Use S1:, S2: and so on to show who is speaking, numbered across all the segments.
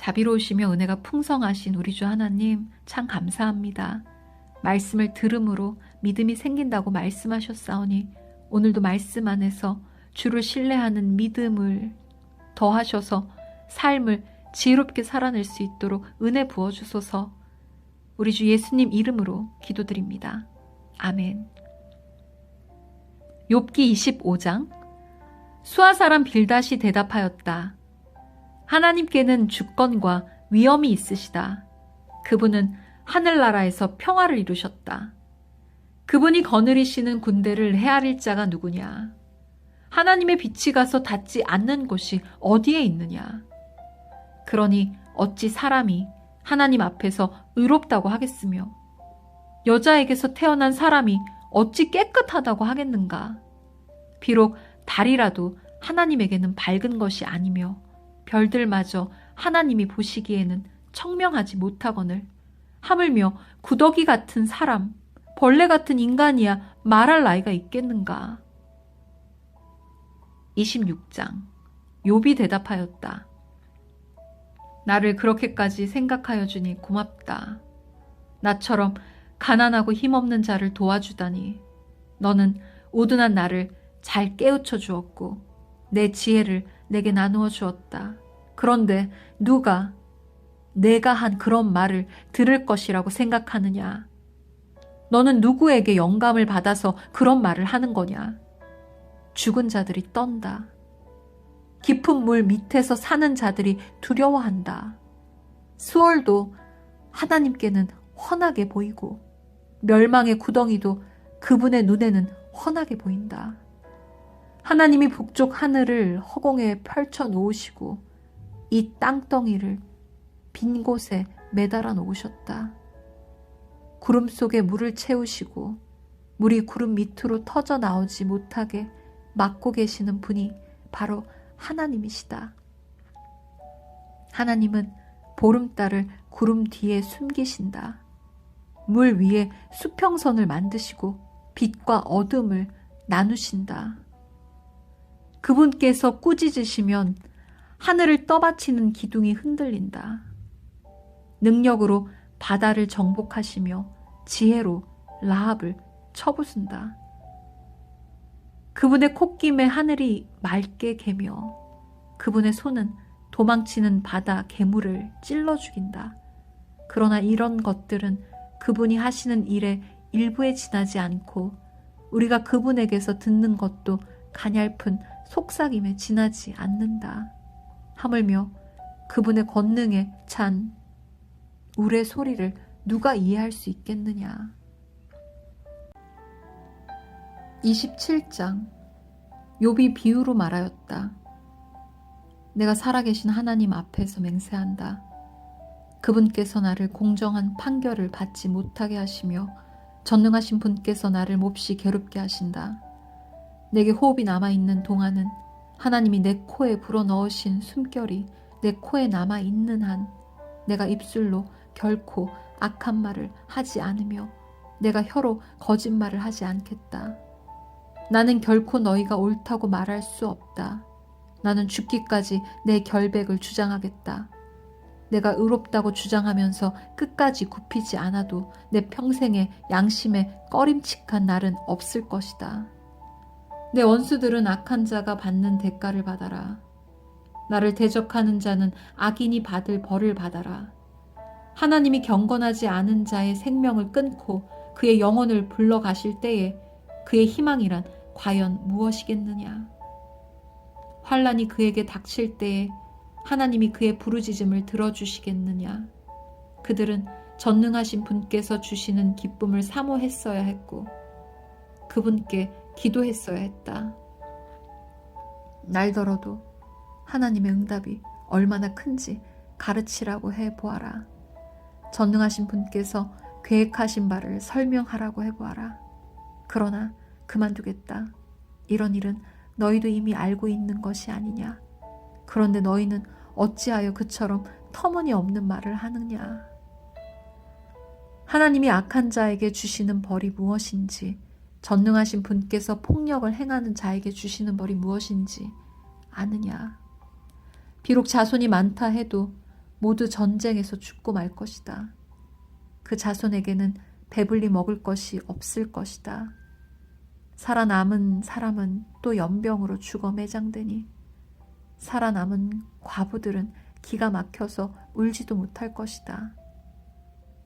S1: 자비로우시며 은혜가 풍성하신 우리 주 하나님 참 감사합니다. 말씀을 들음으로 믿음이 생긴다고 말씀하셨사오니 오늘도 말씀 안에서 주를 신뢰하는 믿음을 더하셔서 삶을 지혜롭게 살아낼 수 있도록 은혜 부어주소서 우리 주 예수님 이름으로 기도드립니다. 아멘. 욥기 25장 수아 사람 빌닷이 대답하였다. 하나님께는 주권과 위엄이 있으시다. 그분은 하늘나라에서 평화를 이루셨다. 그분이 거느리시는 군대를 헤아릴 자가 누구냐? 하나님의 빛이 가서 닿지 않는 곳이 어디에 있느냐? 그러니 어찌 사람이 하나님 앞에서 의롭다고 하겠으며 여자에게서 태어난 사람이 어찌 깨끗하다고 하겠는가? 비록 달이라도 하나님에게는 밝은 것이 아니며 별들마저 하나님이 보시기에는 청명하지 못하거늘 하물며 구더기 같은 사람, 벌레 같은 인간이야 말할 나이가 있겠는가? 26장 욥이 대답하였다. 나를 그렇게까지 생각하여 주니 고맙다. 나처럼 가난하고 힘없는 자를 도와주다니. 너는 우둔한 나를 잘 깨우쳐 주었고 내 지혜를 내게 나누어 주었다. 그런데 누가 내가 한 그런 말을 들을 것이라고 생각하느냐? 너는 누구에게 영감을 받아서 그런 말을 하는 거냐? 죽은 자들이 떤다. 깊은 물 밑에서 사는 자들이 두려워한다. 수월도 하나님께는 훤하게 보이고 멸망의 구덩이도 그분의 눈에는 훤하게 보인다. 하나님이 북쪽 하늘을 허공에 펼쳐 놓으시고 이 땅덩이를 빈 곳에 매달아 놓으셨다. 구름 속에 물을 채우시고 물이 구름 밑으로 터져 나오지 못하게 막고 계시는 분이 바로 하나님이시다. 하나님은 보름달을 구름 뒤에 숨기신다. 물 위에 수평선을 만드시고 빛과 어둠을 나누신다. 그분께서 꾸짖으시면 하늘을 떠받치는 기둥이 흔들린다. 능력으로 바다를 정복하시며 지혜로 라합을 쳐부순다. 그분의 콧김에 하늘이 맑게 개며 그분의 손은 도망치는 바다 괴물을 찔러 죽인다. 그러나 이런 것들은 그분이 하시는 일의 일부에 지나지 않고 우리가 그분에게서 듣는 것도 가냘픈 속삭임에 지나지 않는다. 하물며 그분의 권능에 찬 울의 소리를 누가 이해할 수 있겠느냐. 27장 욥이 비유로 말하였다. 내가 살아계신 하나님 앞에서 맹세한다. 그분께서 나를 공정한 판결을 받지 못하게 하시며 전능하신 분께서 나를 몹시 괴롭게 하신다. 내게 호흡이 남아있는 동안은 하나님이 내 코에 불어넣으신 숨결이 내 코에 남아있는 한 내가 입술로 결코 악한 말을 하지 않으며 내가 혀로 거짓말을 하지 않겠다. 나는 결코 너희가 옳다고 말할 수 없다. 나는 죽기까지 내 결백을 주장하겠다. 내가 의롭다고 주장하면서 끝까지 굽히지 않아도 내 평생에 양심에 꺼림칙한 날은 없을 것이다. 내 원수들은 악한 자가 받는 대가를 받아라. 나를 대적하는 자는 악인이 받을 벌을 받아라. 하나님이 경건하지 않은 자의 생명을 끊고 그의 영혼을 불러가실 때에 그의 희망이란 과연 무엇이겠느냐? 환란이 그에게 닥칠 때에 하나님이 그의 부르짖음을 들어주시겠느냐? 그들은 전능하신 분께서 주시는 기쁨을 사모했어야 했고 그분께 기도했어야 했다. 날더러도 하나님의 응답이 얼마나 큰지 가르치라고 해 보아라. 전능하신 분께서 계획하신 바를 설명하라고 해 보아라. 그러나 그만두겠다. 이런 일은 너희도 이미 알고 있는 것이 아니냐. 그런데 너희는 어찌하여 그처럼 터무니없는 말을 하느냐. 하나님이 악한 자에게 주시는 벌이 무엇인지, 전능하신 분께서 폭력을 행하는 자에게 주시는 벌이 무엇인지 아느냐. 비록 자손이 많다 해도 모두 전쟁에서 죽고 말 것이다. 그 자손에게는 배불리 먹을 것이 없을 것이다. 살아남은 사람은 또 연병으로 죽어 매장되니 살아남은 과부들은 기가 막혀서 울지도 못할 것이다.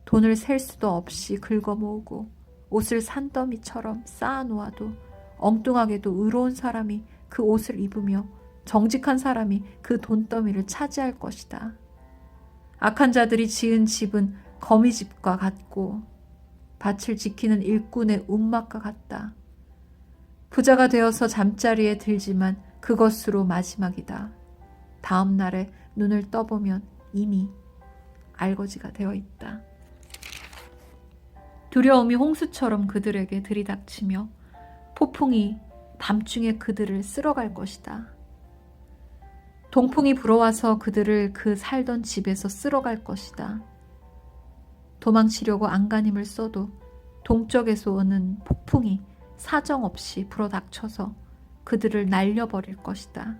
S1: 돈을 셀 수도 없이 긁어 모으고 옷을 산더미처럼 쌓아놓아도 엉뚱하게도 의로운 사람이 그 옷을 입으며 정직한 사람이 그 돈더미를 차지할 것이다. 악한 자들이 지은 집은 거미집과 같고 밭을 지키는 일꾼의 움막과 같다. 부자가 되어서 잠자리에 들지만 그것으로 마지막이다. 다음 날에 눈을 떠보면 이미 알거지가 되어 있다. 두려움이 홍수처럼 그들에게 들이닥치며 폭풍이 밤중에 그들을 쓸어갈 것이다. 동풍이 불어와서 그들을 그 살던 집에서 쓸어갈 것이다. 도망치려고 안간힘을 써도 동쪽에서 오는 폭풍이 사정없이 불어닥쳐서 그들을 날려버릴 것이다.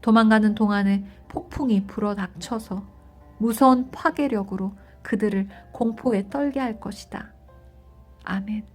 S1: 도망가는 동안에 폭풍이 불어닥쳐서 무서운 파괴력으로 그들을 공포에 떨게 할 것이다. 아멘.